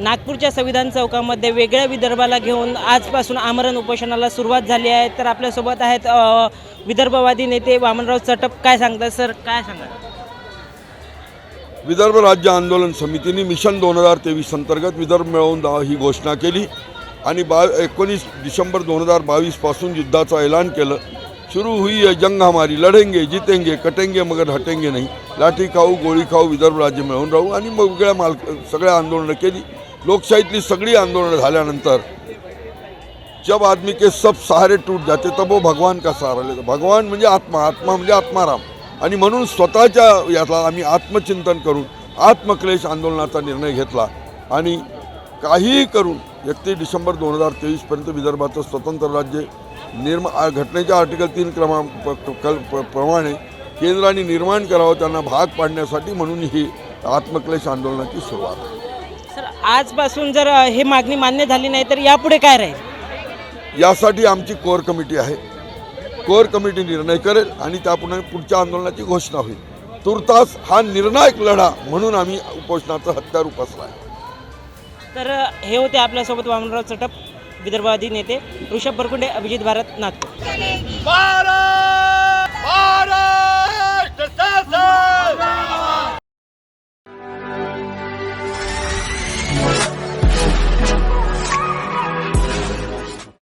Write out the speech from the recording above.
नागपूरच्या संविधान चौकामध्ये वेगळ्या विदर्भाला घेऊन आजपासून आमरण उपोषणाला सुरुवात झाली आहे. तर आपल्यासोबत आहेत विदर्भवादी नेते वामनराव चटप. काय सांगतात सर? काय सांगा विदर्भ राज्य आंदोलन समितीने मिशन दोन हजार तेवीस अंतर्गत विदर्भ मिळवून दा ही घोषणा केली आणि बा एकोणीस डिसेंबर दोन हजार बावीसपासून युद्धाचं ऐलान केलं. सुरू हुई है जंग हमारी लढेंगे जितेंगे कटेंगे मगर हटेंगे नाही. लाठी खाऊ गोळी खाऊ विदर्भ राज्य मिळवून राहू आणि मग वेगळ्या माल सगळ्या आंदोलनं केली. लोकशाहीतली सगळी आंदोलनं झाल्यानंतर जब आदमी के सब सहारे टूट जाते तब वो भगवान का सहारा लेतो. भगवान म्हणजे आत्मा आत्मा म्हणजे आत्माराम. आणि म्हणून स्वतःच्या याला आम्ही आत्मचिंतन करून आत्मक्लेश आंदोलनाचा निर्णय घेतला. आणि काहीही करून एकतीस डिसेंबर दोन हजार तेवीसपर्यंत विदर्भाचं स्वतंत्र राज्य निर्मा घटनेच्या आर्टिकल तीन क्रमांक कल प- प्रमाणे केंद्राने निर्माण करावं त्यांना भाग पाडण्यासाठी म्हणून ही आत्मक्लेश आंदोलनाची सुरुवात. आहे आजपासून जर हे मागणी मान्य झाली नाही तर यापुढे काय राहील? यासाठी आमची कोर कमिटी आहे. कोर कमिटी निर्णय करेल आणि त्यापुढे पुढच्या आंदोलनाची घोषणा होईल. तुर्तास हा निर्णायक लढा म्हणून आम्ही उपोषणाचं हत्यार उपसला आहे. तर हे होते आपल्यासोबत वामनराव चटप विदर्भवादी नेते ऋषभ बरकुंडे अभिजित भारत नागपूर. भारत!